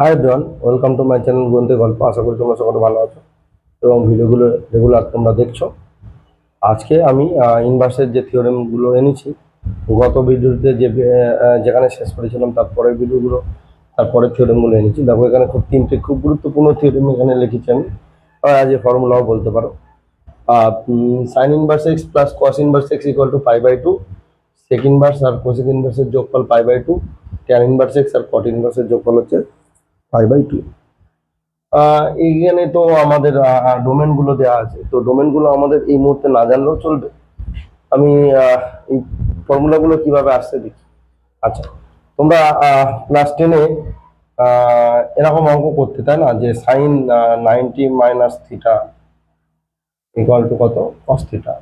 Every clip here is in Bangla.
Hi everyone welcome to my channel বন্ধু গল্প আশা করি তোমরা সকলে ভালো আছো এবং ভিডিওগুলো রেগুলার তোমরা দেখছ। আজকে আমি ইনভার্সের যে থিওরেমগুলো এনেছি, গত ভিডিওতে যে যেখানে শেষ করেছিলাম তারপরের ভিডিওগুলো তারপরের থিওরেমগুলো এনেছি। দেখো, এখানে খুব তিনটে, খুব গুরুত্বপূর্ণ থিওরেম এখানে লিখেছি আমি। আজ এ ফর্মুলাও বলতে পারো। Sine inverse x plus cos inverse x equal to pi by two sec inverse R cosec ইনভার্সের যোগফল pi by two tan inverse x R cot ইনভার্সের যোগফল হচ্ছে পাই বাই টু এইখানে তো আমাদের ডোমেনগুলো দেওয়া আছে। তো ডোমেনগুলো আমাদের এই মুহূর্তে না জানলেও চলবে। আমি এই ফর্মুলাগুলো কীভাবে আসছে দেখি। আচ্ছা তোমরা ক্লাস টেনে এরকম অঙ্ক করতে, তাই না? যে sine ninety minus theta equal to কত? কস থিটা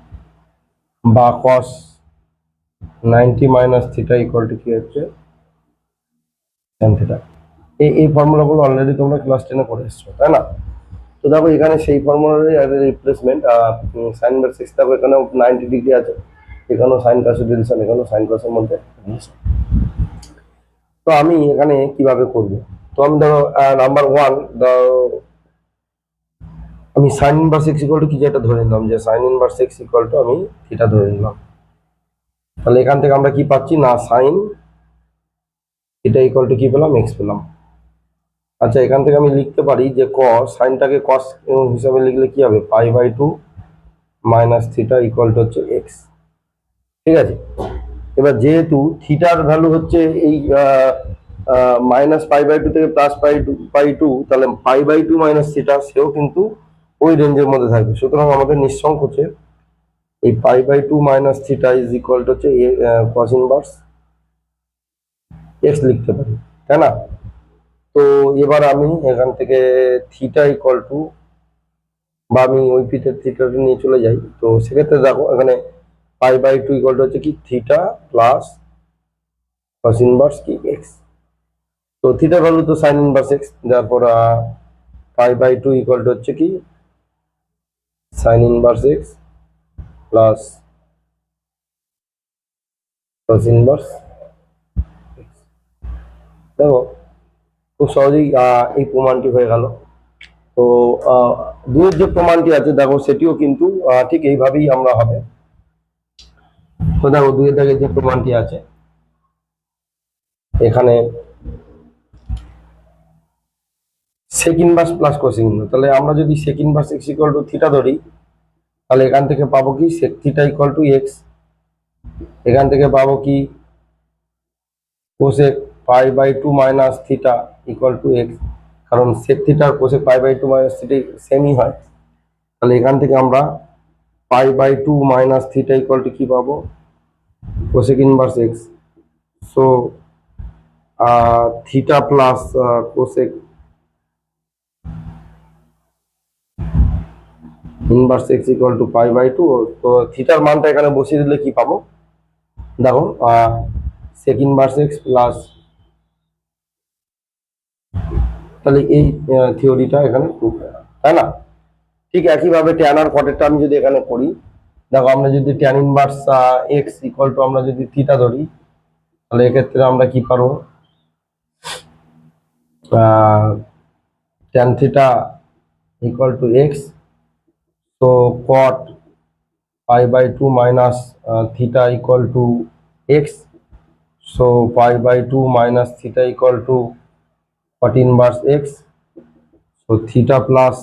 বা cos ninety minus theta equal to কি হচ্ছে? tan থিটা এই এই ফর্মুলাগুলো অলরেডি তোমরা ক্লাস টেনে করে এসছো, তাই না? তো দেখো, এখানে সেই ফর্মুলারই রিপ্লেসমেন্ট সাইন সিক্স দেখো এখানে নাইনটি ডিগ্রি আছে, এখানেও সাইন কাসের ডিভিশন এখানেও সাইন কাসের মধ্যে। তো আমি এখানে কীভাবে করব? তো আমি ধরো নাম্বার ওয়ান ধরো, আমি sine inverse x equal to কি যেটা ধরে নিলাম, যে sine inverse x equal to আমি এটা ধরে নিলাম। তাহলে এখান থেকে আমরা কি পাচ্ছি? না সাইন এটা ইকুয়াল টু কি পেলাম? এক্স পেলাম। আচ্ছা এখান থেকে আমি লিখতে পারি যে কস সাইনটাকে কস হিসাবে লিখলে কি হবে? Pi by two minus theta equal to হচ্ছে এক্স ঠিক আছে? এবার যেহেতু থিটার ভ্যালু হচ্ছে এই মাইনাস পাই বাই টু থেকে plus pi two pi two, তাহলে pi by two minus theta সেও কিন্তু ওই রেঞ্জের মধ্যে থাকবে। সুতরাং আমাদের নিঃসংকোচে এই pi by two minus theta is equal to হচ্ছে কস ইনভার্স এক্স লিখতে পারি। তাই না? তো এবার আমি এখান থেকে থিটা ইকুয়াল টু বা আমি ওই পিঠের থিটাটা নিয়ে চলে যাই। তো সেক্ষেত্রে দেখো, এখানে pi by two equal to হচ্ছে কি? থিটা প্লাস কস ইনভার্স কি এক্স তো থিটা ভ্যালু তো সাইন ইনভার্স এক্স তারপর pi by two equal to হচ্ছে কি? Sine inverse x plus cos inverse দেখো খুব সহজেই এই প্রমাণটি হয়ে গেল। তো দুয়ের যে প্রমাণটি আছে, দেখো, সেটিও কিন্তু ঠিক এইভাবেই আমরা হবে। তো দেখো দুয়ের দাগে যে প্রমাণটি আছে, এখানে সেকেন্ড বাস প্লাস কোসিং তাহলে আমরা যদি সেকেন্ড বাস এক্স ইকুয়াল টু থিটা ধরি, তাহলে এখান থেকে পাবো কি? Sec theta equal to x এখান থেকে পাবো কি? Cosec pi by two minus theta equal to x কারণ sec theta R pi by two minus theta সেমই হয়। তাহলে এখান থেকে আমরা pi by two minus theta equal to কি পাবো? Cosec inverse x so theta plus cosec inverse x equal to pi by two. তো থিটার মানটা এখানে বসিয়ে দিলে কি পাবো? দেখো সেক ইনভার্স এক্স প্লাস তাহলে এই থিওরিটা এখানে প্রুফ হয় তাই না? ঠিক একইভাবে ট্যান আর কটেরটা আমি যদি এখানে করি, দেখো আমরা যদি tan inverse x equal to আমরা যদি থিটা ধরি, তাহলে এক্ষেত্রে আমরা কি পারব tan theta equal to x তো cot pi by two minus theta equal to x so pi by 2 minus theta equal to cot inverse x. So, theta plus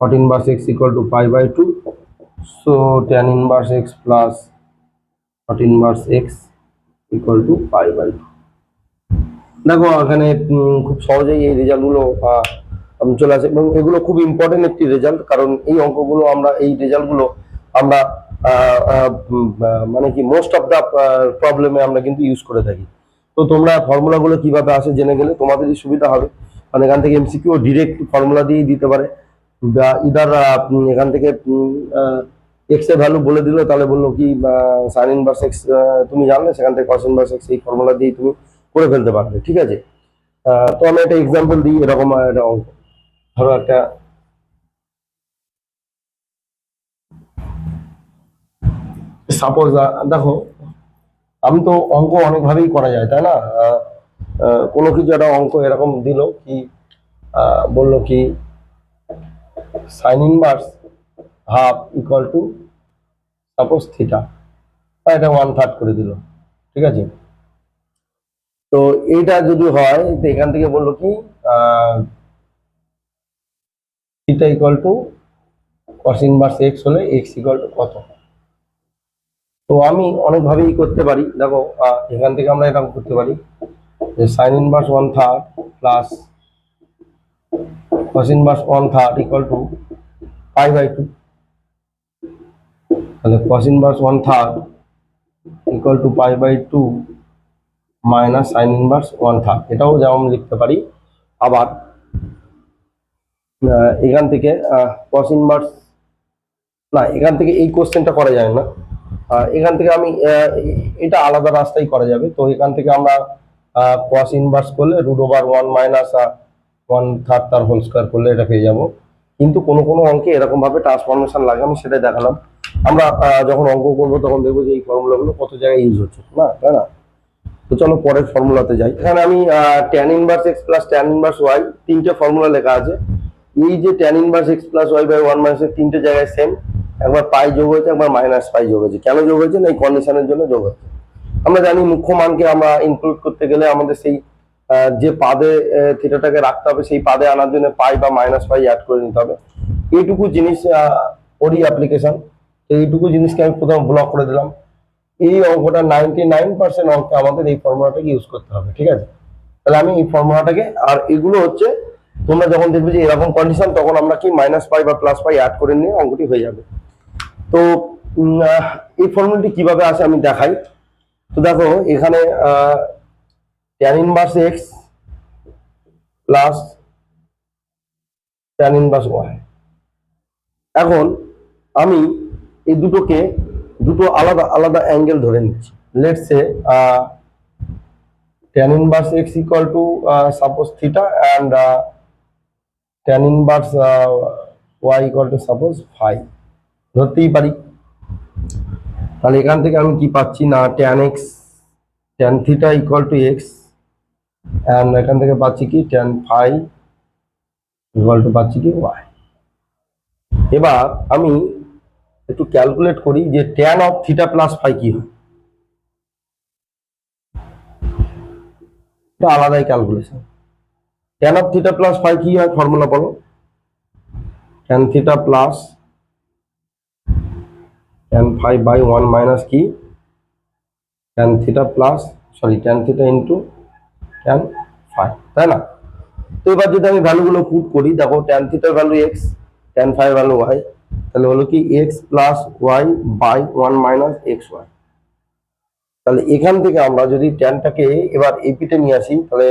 cot inverse x equal to pi by 2 so, tan inverse x plus cot inverse x equal to pi by 2 দেখো, এখানে খুব সহজেই এই রেজাল্টগুলো চলে আসে। এবং এগুলো খুব ইম্পর্টেন্ট একটি রেজাল্ট, কারণ এই অঙ্কগুলো আমরা, এই রেজাল্টগুলো আমরা মানে কি মোস্ট অফ দা প্রবলেমে আমরা কিন্তু ইউজ করে থাকি। তো তোমরা ফর্মুলাগুলো কীভাবে আসে জেনে গেলে তোমাদেরই সুবিধা হবে। মানে এখান থেকে এমসিকিউ ডিরেক্ট ফর্মুলা দিয়েই দিতে পারে। বা ইদার এখান থেকে এক্সের ভ্যালু বলে দিল, তাহলে বলল কি সাইন ইনভার্স এক্স তুমি জানলে, সেখান থেকে কস ইনভার্স এক্স এই ফর্মুলা দিয়ে তুমি করে ফেলতে পারবে, ঠিক আছে? তো আমি একটা এক্সাম্পল দিই, এরকম একটা অঙ্ক। ধরো একটা সাপোজ দেখো আমি তো অঙ্ক অনেকভাবেই করা যায়, তাই না? কোনো কিছু একটা অঙ্ক এরকম দিল কি বলল কি sine inverse half equal to suppose theta এটা ওয়ান থার্ড করে দিল, ঠিক আছে? তো এইটা যদি হয়, তো এখান থেকে বলল কি theta equal to cos inverse x হলে এক্স ইকুয়াল টু কত? তো আমি অনেকভাবেই করতে পারি। দেখো এখান থেকে আমরা এরকম করতে পারি। Sine inverse one third plus cos inverse one third equal to pi by two তাহলে cos inverse one third equal to pi by two minus sine inverse one third এটাও যেমন লিখতে পারি। আবার এখান থেকে কস ইনভার্স না, এখান থেকে এই কোশ্চেনটা করা যায় না। এখান থেকে আমি এটা আলাদা রাস্তায় করা যাবে। তো এখান থেকে আমরা কস ইনভার্স করলে root over one minus one third তার হোল স্কোয়ার করলে এটা পেয়ে যাব। কিন্তু কোনো কোনো অঙ্কে এরকমভাবে ট্রান্সফরমেশন লাগে, আমি সেটাই দেখালাম। আমরা যখন অঙ্ক করব তখন দেখব যে এই ফর্মুলাগুলো কত জায়গায় ইউজ হচ্ছে, না, তাই না? তো চলো পরের ফর্মুলাতে যাই। এখানে আমি tan inverse x plus tan inverse y তিনটে ফর্মুলা লেখা আছে। এই যে tan inverse x plus y by one মাইনাসের তিনটে জায়গায় সেম একবার পাই যোগ হয়েছে, একবার মাইনাস পাই যোগ হয়েছে। কেন যোগ হয়েছে? না, এই কন্ডিশনের জন্য যোগ হয়েছে আমরা জানি মুখ্য মানকে আমরা ইনক্লুড করতে গেলে আমাদের সেই যে পাদে থিটাটাকে রাখতে হবে, সেই পাদে আনার জন্য পাই বা মাইনাস পাই অ্যাড করে নিতে হবে। এইটুকু জিনিস ওরই অ্যাপ্লিকেশন এইটুকু জিনিসকে আমি প্রথমে ব্লক করে দিলাম। এই অঙ্কটা নাইনটি নাইন পার্সেন্ট অঙ্কে আমাদের এই ফর্মুলাটাকে ইউজ করতে হবে, ঠিক আছে? তাহলে আমি এই ফর্মুলাটাকে আর এগুলো হচ্ছে, তোমরা যখন দেখবে যে এরকম কন্ডিশন তখন আমরা কি মাইনাস পাই বা প্লাস পাই অ্যাড করে নিয়ে অঙ্কটি হয়ে যাবে। তো এই ফর্মুলাটি কীভাবে আসে আমি দেখাই। তো দেখো, এখানে tan inverse x plus tan inverse y এখন আমি এই দুটোকে দুটো আলাদা আলাদা অ্যাঙ্গেল ধরে নিচ্ছি। Let's tan inverse x equal to suppose theta and tan inverse y equal to suppose phi ধরতেই পারি। তাহলে এখান থেকে আমি কি পাচ্ছি? না tan x tan theta equal to x and এখান থেকে পাচ্ছি কি? ট্যান ফাইভ ইকুয়াল টু পাচ্ছি কি? ওয়াই এবার আমি একটু ক্যালকুলেট করি যে tan of theta plus phi কি হয়। আলাদাই calculation tan of theta plus phi কি হয়? ফর্মুলা বলো। Tan theta plus tan phi by one minus কি tan theta plus sorry tan theta into tan phi তাই না? তো এবার যদি আমি ভ্যালুগুলো পুট করি, দেখো ট্যান থিটার value x tan phi value y তাহলে হলো কি plus y by one minus x y তাহলে এখান থেকে আমরা যদি ট্যানটাকে এবার এপিতে নিয়ে আসি, তাহলে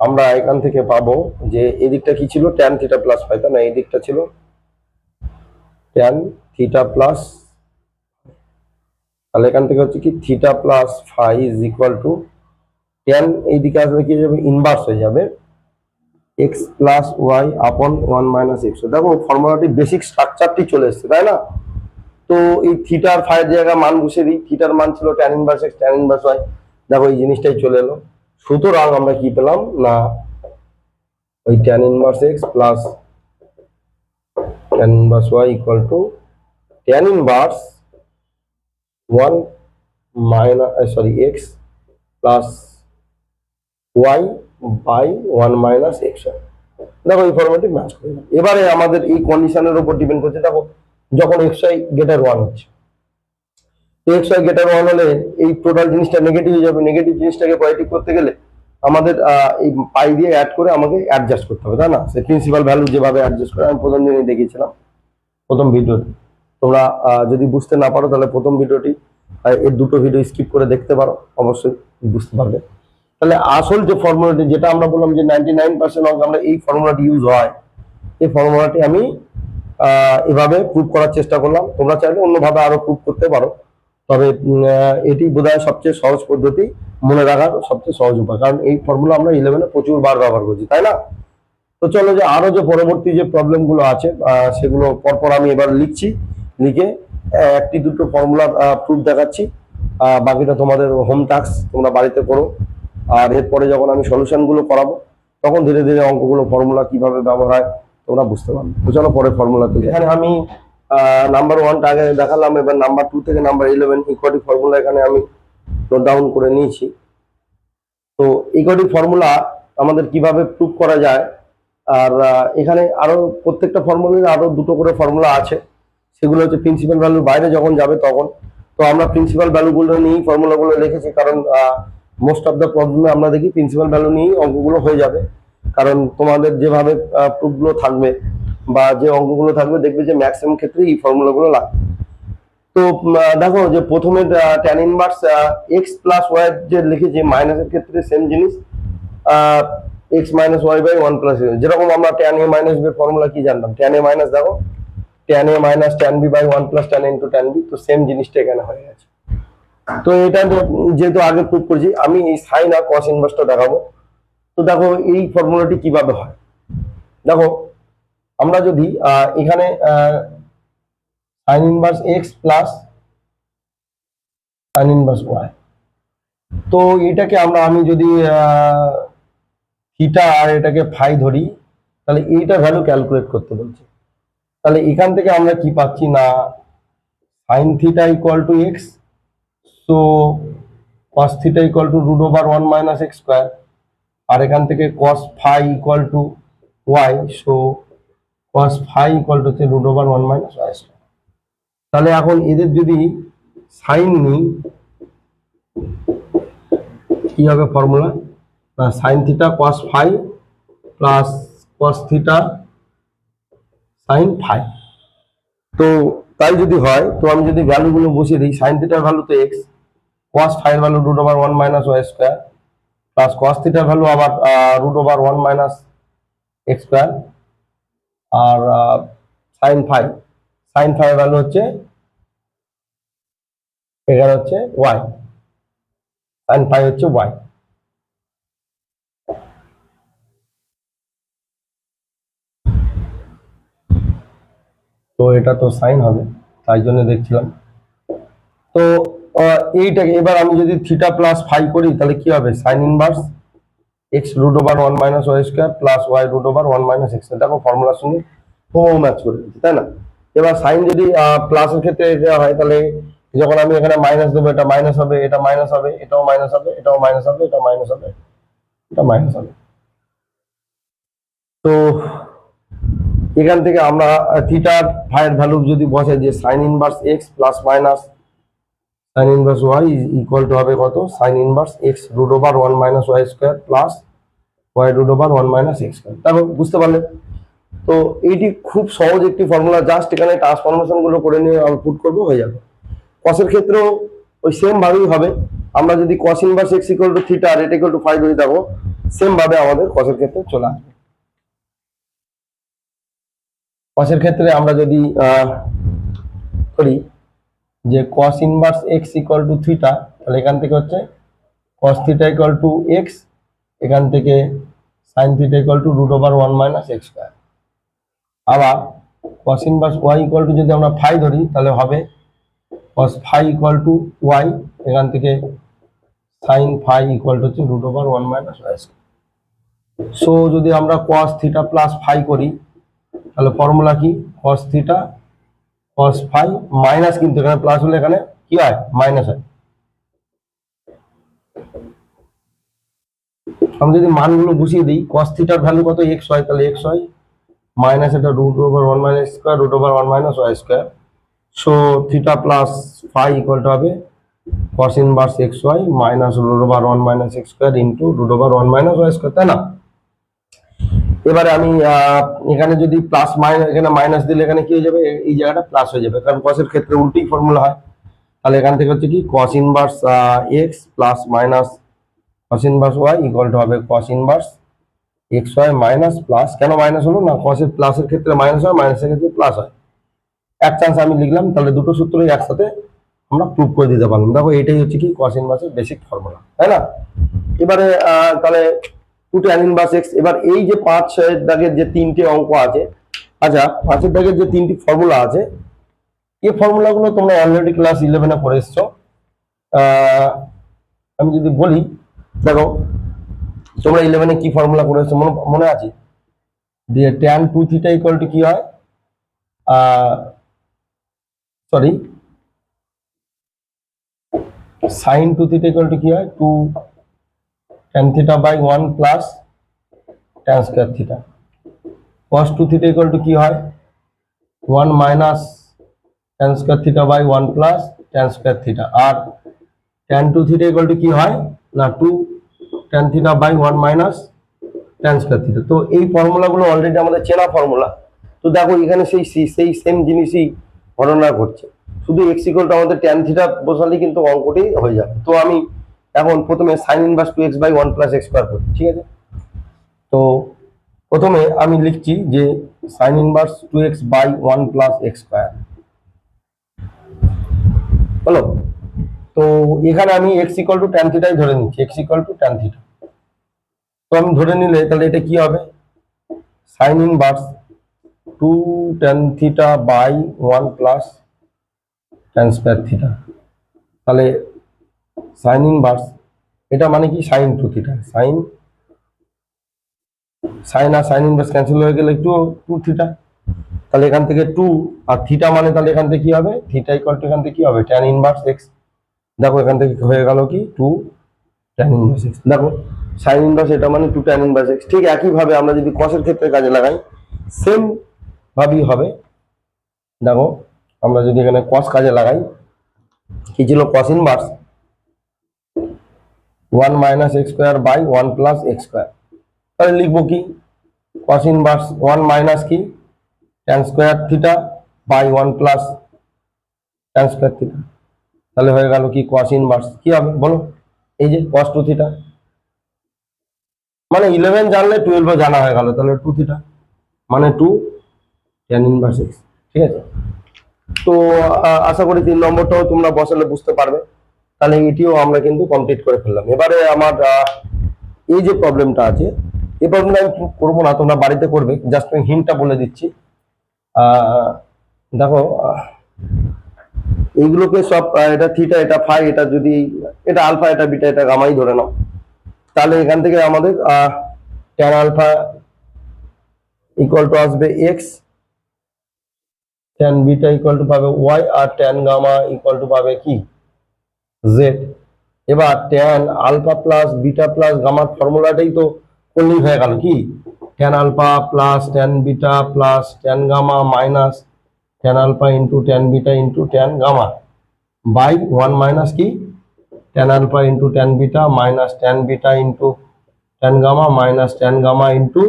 আমরা এখান থেকে পাবো যে এদিকটা কি ছিল? ট্যান থিটা প্লাস ফাইভ তাই না? এই দিকটা ছিল ট্যান থিটা প্লাস তাহলে এখান থেকে হচ্ছে কি theta plus phi is equal to tan এইদিকে আসলে কি যাবে? ইনভার্স হয়ে যাবে। X plus y upon one minus x দেখো ফর্মুলাটি বেসিক স্ট্রাকচারটি চলে এসছে, তাই না? তো এই থিটার ফাইভ জায়গায় মান বসে দিই। থিটার মান ছিল tan inverse x tan inverse y দেখো, এই জিনিসটাই চলে এলো। সুতরাং আমরা কি পেলাম? না, ওই tan inverse x plus tan inverse y equal to tan inverse one minus sorry x plus y by one minus x. দেখো এই ফর্মেটে ম্যাচ করে। এবারে আমাদের এই কন্ডিশনের উপর ডিপেন্ড করছে। দেখো, যখন এক্স ওয়াই গেটার ওয়ান হচ্ছে এক্স ওয়াই গেটার ওয়ান হলে এই টোটাল জিনিসটা নেগেটিভ হয়ে যাবে। নেগেটিভ জিনিসটাকে পজিটিভ করতে গেলে আমাদের এই পাই দিয়ে অ্যাড করে আমাকে অ্যাডজাস্ট করতে হবে, তাই না? সে প্রিন্সিপাল ভ্যালু যেভাবে অ্যাডজাস্ট করে, আমি প্রথম দিনই দেখিয়েছিলাম, প্রথম ভিডিওতে তোমরা যদি বুঝতে না পারো তাহলে প্রথম ভিডিওটি এর দুটো ভিডিও স্কিপ করে দেখতে পারো, অবশ্যই বুঝতে পারবে। তাহলে আসল যে ফর্মুলাটি যেটা আমরা বললাম যে নাইনটি নাইন পার্সেন্ট আমরা এই ফর্মুলাটি ইউজ হয়, এই ফর্মুলাটি আমি এভাবে প্রুভ করার চেষ্টা করলাম। তোমরা চাইলে অন্যভাবে আরও প্রুভ করতে পারো। তবে এটি বোধহয় সবচেয়ে সহজ পদ্ধতি, মনে রাখার সবচেয়ে সহজ উপায়। কারণ এই ফর্মুলা আমরা ইলেভেনে প্রচুর বার ব্যবহার করছি, তাই না? তো চলো যে আরও যে পরবর্তী যে প্রবলেমগুলো আছে সেগুলো পরপর আমি এবার লিখছি। লিখে একটি, দুটো ফর্মুলা প্রুফ দেখাচ্ছি। বাকিটা তোমাদের হোম টাস্ক তোমরা বাড়িতে করো। আর এরপরে যখন আমি সলিউশনগুলো করাবো, তখন ধীরে ধীরে অঙ্কগুলো ফর্মুলা কীভাবে ব্যবহার হয়, তোমরা বুঝতে পারবে। তো চলো পরে ফর্মুলা থেকে এখানে আমি নাম্বার ওয়ানটা আগে দেখালাম, এবার নাম্বার টু থেকে নাম্বার ইলেভেন ইকোয়াটি ফর্মুলা এখানে আমি নোট ডাউন করে নিয়েছি। তো ইকোয়াটি ফর্মুলা আমাদের কীভাবে প্রুভ করা যায়, আর এখানে আরও প্রত্যেকটা ফর্মুলার আরও দুটো করে ফর্মুলা আছে। সেগুলো হচ্ছে প্রিন্সিপাল ভ্যালুর বাইরে যখন যাবে তখন। তো আমরা প্রিন্সিপাল ভ্যালুগুলো নিয়েই ফর্মুলাগুলো লিখেছি কারণ মোস্ট অফ দ্য প্রবলেমে আমরা দেখি প্রিন্সিপাল ভ্যালু নিয়েই অঙ্কগুলো হয়ে যাবে। কারণ তোমাদের যেভাবে প্রুফগুলো থাকবে বা যে অঙ্কগুলো থাকবে, দেখবে যে ম্যাক্সিমাম ক্ষেত্রে এই ফর্মুলাগুলো লাগবে। তো দেখো যে প্রথমে tan inverse x plus y যে লিখেছি মাইনাসের ক্ষেত্রে সেম জিনিস x minus y by one plus যেরকম আমরা ট্যান এ মাইনাস বের ফর্মুলা কি জানতাম? ট্যান এ মাইনাস দেখো tan A minus tan B by one plus tan into tan B তো সেম জিনিসটা এখানে হয়ে গেছে। তো এটা যেহেতু আগে প্রুভ করেছি, আমি এই সাইন আর কস ইনভার্সটা দেখাবো। তো দেখো এই ফর্মুলাটি কীভাবে হয়? দেখো, আমরা যদি এখানে sine inverse x plus sine inverse y তো এটাকে আমরা আমি যদি থিটা আর এটাকে ফাই ধরি, তাহলে এইটা ভ্যালু ক্যালকুলেট করতে বলছে। তাহলে এখান থেকে আমরা কি পাচ্ছি না? Sine theta equal to x so cos theta equal to root over one minus x square আর এখান থেকে cos phi equal to y so cos phi equal to হচ্ছে root over one minus y square তাহলে এখন এদের যদি সাইন নিই, কি হবে ফর্মুলা না sine theta cos phi plus cos theta sine phi. তো তাই যদি হয়, তো আমি যদি ভ্যালুগুলো বসিয়ে দিই সাইন থিটার ভ্যালু তো x cos phi value root over one minus y square plus cos থিটার ভ্যালু আবার root over one minus x square আর sine phi sine phi value হচ্ছে, এখানে হচ্ছে ওয়াই সাইন ফাইভ হচ্ছে ওয়াই তো এটা তো সাইন হবে, তাই জন্য দেখছিলাম। তো এইটাকে এবার আমি যদি থিটা প্লাস ফাইভ করি, তাহলে কি হবে? Sine inverse x root over one minus y square plus y root over one minus x দেখো ফর্মুলার সঙ্গে হোমো ম্যাচ করে দিচ্ছি তাই না? এবার সাইন যদি প্লাসের ক্ষেত্রে দেওয়া হয়, তাহলে যখন আমি এখানে মাইনাস দেবো, এটা মাইনাস হবে, এটা মাইনাস হবে, এটাও মাইনাস হবে, এটাও মাইনাস হবে এটা মাইনাস হবে, এটা মাইনাস হবে। তো এখান থেকে আমরা থিটার ফাইয়ের ভ্যালু যদি বসে যে sine inverse x plus minus sine inverse y equal to হবে কত? Sine inverse x root over one minus y square plus y root over one minus x square তারপর বুঝতে পারলে? তো এইটি খুব সহজ একটি ফর্মুলা জাস্ট এখানে ট্রান্সফরমেশনগুলো করে নিয়ে আউটপুট করব, হয়ে যাবে। কসের ক্ষেত্রেও ওই সেমভাবেই হবে। আমরা যদি cos inverse x equal to theta আর এটা ইকুয়াল টু ফাইভ ধরে থাকো সেমভাবে আমাদের কসের ক্ষেত্রে চলে আসবে। কসের ক্ষেত্রে আমরা যদি করি যে cos inverse x equal to theta তাহলে এখান থেকে হচ্ছে cos theta equal to x এখান থেকে sine theta equal to root over one minus x square আবার cos inverse y equal to যদি আমরা ফাই ধরি, তাহলে হবে cos phi equal to y এখান থেকে সাইন ফাই ইকুয়াল টু হচ্ছে root over one minus y square so যদি আমরা কস থিটা প্লাস ফাই করি তাহলে ফর্মুলা কি? Cos theta cos phi minus কিন্তু এখানে প্লাস হলে এখানে কি হয়? মাইনাস হয়। আমি যদি মানগুলো বসিয়ে দিই কস থিটার ভ্যালু কত? এক্স হয়, তাহলে এক্স হয়। মাইনাস এটা root over one minus square root over one minus y square so theta plus phi equal to হবে cos inverse x y minus root over one minus x square into root over one minus y square তাই না? এবারে আমি এখানে যদি প্লাস মাইনাস এখানে মাইনাস দিলে এখানে কি হয়ে যাবে? এই জায়গাটা প্লাস হয়ে যাবে। কারণ কসের ক্ষেত্রে উল্টি ফর্মুলা হয়। তাহলে এখান থেকে হচ্ছে কি cos inverse x plus minus cos inverse y equal to হবে cos inverse x y minus plus কেন মাইনাস হলো না? কসের প্লাসের ক্ষেত্রে মাইনাস হয় মাইনাসের ক্ষেত্রে প্লাস হয়। এক চান্স আমি লিখলাম, তাহলে দুটো সূত্রই একসাথে আমরা প্রুভ করে দিতে পারলাম। দেখো, এটাই হচ্ছে কি কস ইনভার্সের বেসিক ফর্মুলা তাই না? এবারে তাহলে টু ট্যান ইনভার্স এক্স এবার এই যে পাঁচ ছয়ের দাগের যে তিনটে অঙ্ক আছে আচ্ছা পাঁচের দাগের যে তিনটি ফর্মুলা আছে, এই ফর্মুলাগুলো তোমরা অলরেডি ক্লাস ইলেভেনে পড়ে এসছো। আমি যদি বলি, দেখো, তোমরা ইলেভেনে কি ফর্মুলা করেছ মনে মনে আছে? দিয়ে tan two theta equal to কি হয়? Sorry sine two theta equal to কি হয়? Two tan theta by one plus tan square theta cos two theta equal to কি হয়? One minus tan square theta by one plus tan square theta R tan two theta equal to কি হয়? না two tan theta by one minus tan square theta তো এই ফর্মুলাগুলো অলরেডি আমাদের চেনা ফর্মুলা। তো দেখো, এখানে সেই, সেই- সেম জিনিসই ঘটনা ঘটছে। শুধু এক্স ইকুয়াল টু আমাদের ট্যান থিটা বসালেই কিন্তু অঙ্কটি হয়ে যাবে। তো আমি এখন প্রথমে sine inverse two x by one plus x square করি ঠিক আছে? তো প্রথমে আমি লিখছি যে sine inverse two x by one plus x square হলো? তো এখানে আমি এক্স ইকুয়াল টু ট্যান থিটাই ধরে নিচ্ছি x equal to tan theta তো আমি ধরে নিলে তাহলে এটা কি হবে? Sine inverse two tan theta by one plus tan square theta তাহলে সাইন ইনভার্স, এটা মানে কি sine two theta? Sine sine আর সাইন ইনভার্স ক্যান্সেল হয়ে গেলে টু টু থিটা। তাহলে এখান থেকে টু আর থিটা মানে তাহলে এখান থেকে কি হবে? থিটা ইকুয়াল টু এখান থেকে কি হবে? ট্যান ইনভার্স এক্স দেখো এখান থেকে হয়ে গেল কি? টু ট্যান ইনভার্স এক্স দেখো, সাইন ইনভার্স এটা মানে টু ট্যান ইনভার্স এক্স ঠিক একইভাবে আমরা যদি কসের ক্ষেত্রে কাজে লাগাই সেম ভাবেই হবে। দেখো, আমরা যদি এখানে কস কাজে লাগাই, কি ছিল? Cos inverse one minus x square by one plus x square তাহলে লিখব কি? কস ইনভার্স ওয়ান মাইনাস কি? Tan square theta by one plus tan square theta তাহলে হয়ে গেল কি? কস ইনভার্স কি হবে? বলো। এই যে কস টু থিটা মানে ইলেভেন জানলে টুয়েলভও জানা হয়ে গেল। তাহলে টু থিটা মানে টু ট্যান ইনভার্স এক্স ঠিক আছে? তো আশা করি তিন নম্বরটাও তোমরা বসালে বুঝতে পারবে। তাহলে এটিও আমরা কিন্তু কমপ্লিট করে ফেললাম। এবারে আমার এই যে প্রবলেমটা আছে এই প্রবলেমটা আমি করব না, তোমরা বাড়িতে করবে। জাস্ট আমি হিন্টটা বলে দিচ্ছি। দেখো এইগুলোকে সব এটা থিটা এটা ফাই এটা যদি, এটা আলফা এটা বিটা এটা গামাই ধরে নাও। তাহলে এখান থেকে আমাদের ট্যান আলফা ইকুয়াল টু আসবে x tan beta equal to পাবে ওয়াই আর ট্যান গামা ইকুয়াল টু পাবে কি? জেড এবার tan alpha plus beta plus গামার ফর্মুলাটাই তো করলেই হয়ে গেল কি? Tan alpha plus tan beta plus tan gamma minus tan alpha into tan beta into tan gamma by one minus কি? Tan alpha into tan beta minus tan beta into tan gamma minus tan gamma into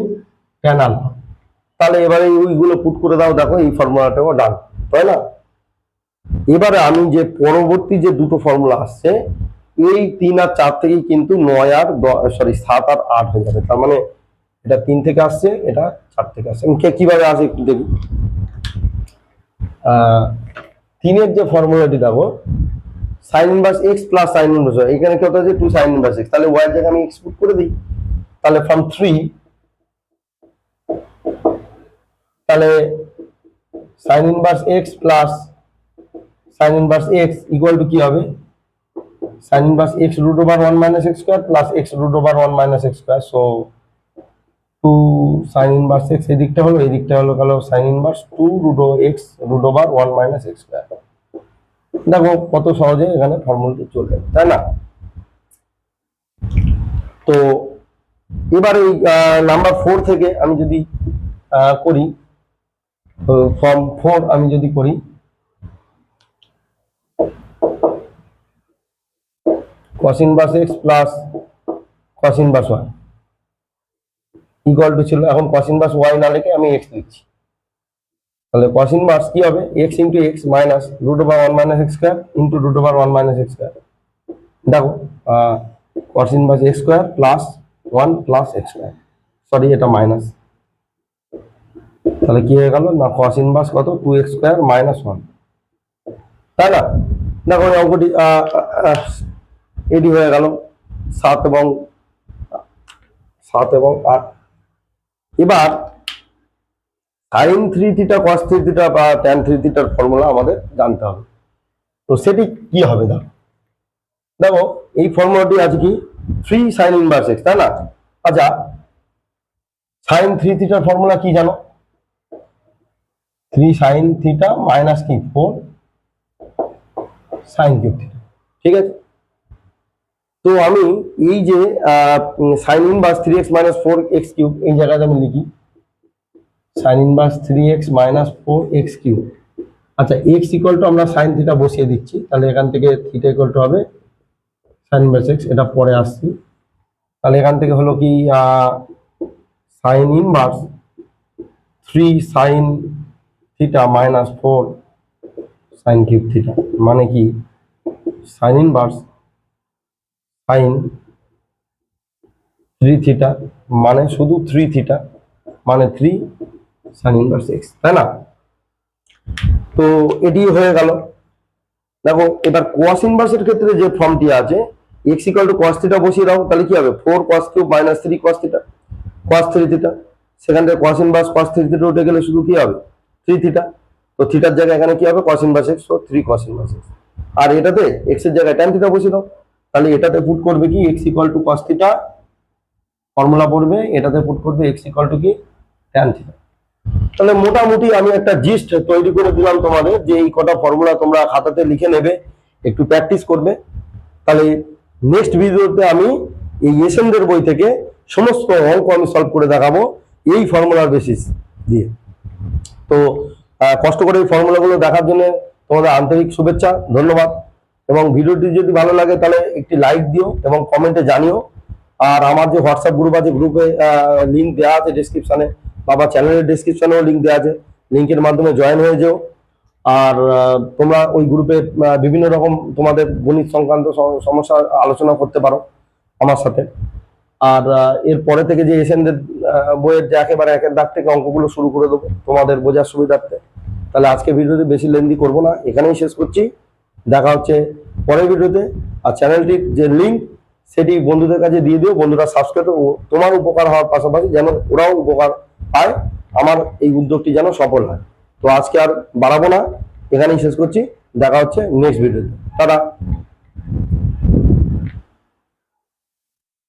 tan alpha তাহলে এবারে ওইগুলো পুট করে দাও, দেখো এই ফর্মুলাটাও ডান তাই না? এবারে আমি যে পরবর্তী যে দুটো ফর্মুলা আসছে, এই তিন আর চার থেকেই কিন্তু নয় আর সরি সাত আর আট হয়ে যাবে। তার মানে এটা তিন থেকে আসছে, এটা চার থেকে আসছে। কে- কীভাবে আসে একটু দেখি। তিনের যে ফর্মুলাটি দেখো sine inverse x plus sine inverse এখানে কত আছে? টু সাইন ইনভার্স এক্স তাহলে ওয়াই জায়গায় আমি এক্সপুট করে দিই। তাহলে ফ্রম থ্রি তাহলে sine inverse x plus sine inverse x equal to কি হবে? Sine inverse x root over one minus x square plus x root over one minus x square so two sine inverse x এই দিকটা হলো এই দিকটা হলো গেল sine inverse two root x root over one minus x square দেখো কত সহজে এখানে ফর্মুলাটি চলবে, তাই না? তো এবার এই নাম্বার ফোর থেকে আমি যদি করি ফর্ম ফোর আমি যদি করি cos inverse x plus cos inverse y equal to ছিল। এখন cos ইনভার্স ওয়াই না লিখে আমি এক্স লিখছি। তাহলে cos ইনভার্স কি হবে? X into x minus root over one minus x into root over one minus x square দেখো cos inverse x square plus one plus x square sorry এটা মাইনাস তাহলে কি হয়ে গেল? না cos ইনভার্স কত? Two x square minus one তাই না? দেখো অঙ্কটি এটি হয়ে গেল, সাত এবং সাত এবং আট। এবার sine three theta cos three theta বা ট্যান থ্রি থিটার ফর্মুলা আমাদের জানতে হবে। তো সেটি কি হবে দেখো দেখো, এই ফর্মুলাটি আছে কি? থ্রি সাইন ইনভার্স এক্স তাই না? আচ্ছা সাইন থ্রি থিটার ফর্মুলা কি জানো? থ্রি সাইন থিটা মাইনাস কি? ফোর সাইন কিউব থিটা ঠিক আছে? তো আমি এই যে sine inverse three x minus four x cube এই জায়গাতে আমি লিখি। Sine inverse three x minus four x cube আচ্ছা এক্স ইকুয়াল টু আমরা সাইন থিটা বসিয়ে দিচ্ছি, তাহলে এখান থেকে থিটা ইকুয়াল টু হবে সাইন ইনভার্স এক্স এটা পরে আসছি। তাহলে এখান থেকে হলো কি sine inverse three sine theta minus four sine cube theta মানে কি? Sine inverse sine three theta মানে শুধু থ্রি থিটা মানে থ্রি সাইন ইনভার্স এক্স, তাই না? তো এটি হয়ে গেল। দেখো, এবার কোয়াস ইনভার্সের ক্ষেত্রে যে ফর্মটি আছে x equal to cos theta বসিয়ে দাও, তাহলে কি হবে? Four cos cube minus three cos theta cos three theta সেখান থেকে cos inverse cos three theta উঠে গেলে শুধু কি হবে? থ্রি থিটা তো থিটার জায়গায় এখানে কি হবে? Cos inverse x three cos inverse x আর এটাতে এক্সের জায়গায় ট্যান থিটা বসিয়ে দাও। তাহলে এটাতে পুট করবে কি? X equal to cos theta formula পড়বে, এটাতে পুট করবে এক্স ইকাল টু কি? ট্যান থিটা তাহলে মোটামুটি আমি একটা জিস্ট তৈরি করে দিলাম তোমাদের যে এই কটা ফর্মুলা তোমরা খাতাতে লিখে নেবে, একটু প্র্যাকটিস করবে। তাহলে নেক্সট ভিডিওতে আমি এই এসএনদের বই থেকে সমস্ত অঙ্ক আমি সলভ করে দেখাবো এই ফর্মুলার বেসিস দিয়ে। তো কষ্ট করে এই ফর্মুলাগুলো দেখার জন্য তোমাদের আন্তরিক শুভেচ্ছা, ধন্যবাদ। এবং ভিডিওটি যদি ভালো লাগে তাহলে একটি লাইক দিও এবং কমেন্টে জানিও। আর আমার যে হোয়াটসঅ্যাপ গ্রুপ আছে গ্রুপে লিঙ্ক দেওয়া আছে ডিসক্রিপশনে বাবা চ্যানেলের ডিসক্রিপশনেও লিঙ্ক দেওয়া আছে। লিঙ্কের মাধ্যমে জয়েন হয়ে যেও। আর তোমরা ওই গ্রুপে বিভিন্ন রকম তোমাদের গণিত সংক্রান্ত সমস্যা আলোচনা করতে পারো আমার সাথে। আর এর পরে থেকে যে এসএনদের বইয়ের যে একেবারে একের দাগ থেকে অঙ্কগুলো শুরু করে দেবো তোমাদের বোঝার সুবিধার্থে। তাহলে আজকে ভিডিওতে বেশি লেন্দি করব না। এখানেই শেষ করছি। দেখা হচ্ছে পরের ভিডিওতে। আর চ্যানেলটির যে লিঙ্ক সেটি বন্ধুদের কাছে দিয়ে দিও। বন্ধুরা সাবস্ক্রাইব তোমার উপকার হওয়ার পাশাপাশি যেন ওরাও উপকার পায়। আমার এই উদ্যোগটি যেন সফল হয়। তো আজকে আর বাড়াবো না। এখানেই শেষ করছি। দেখা হচ্ছে নেক্সট ভিডিওতে টাটা।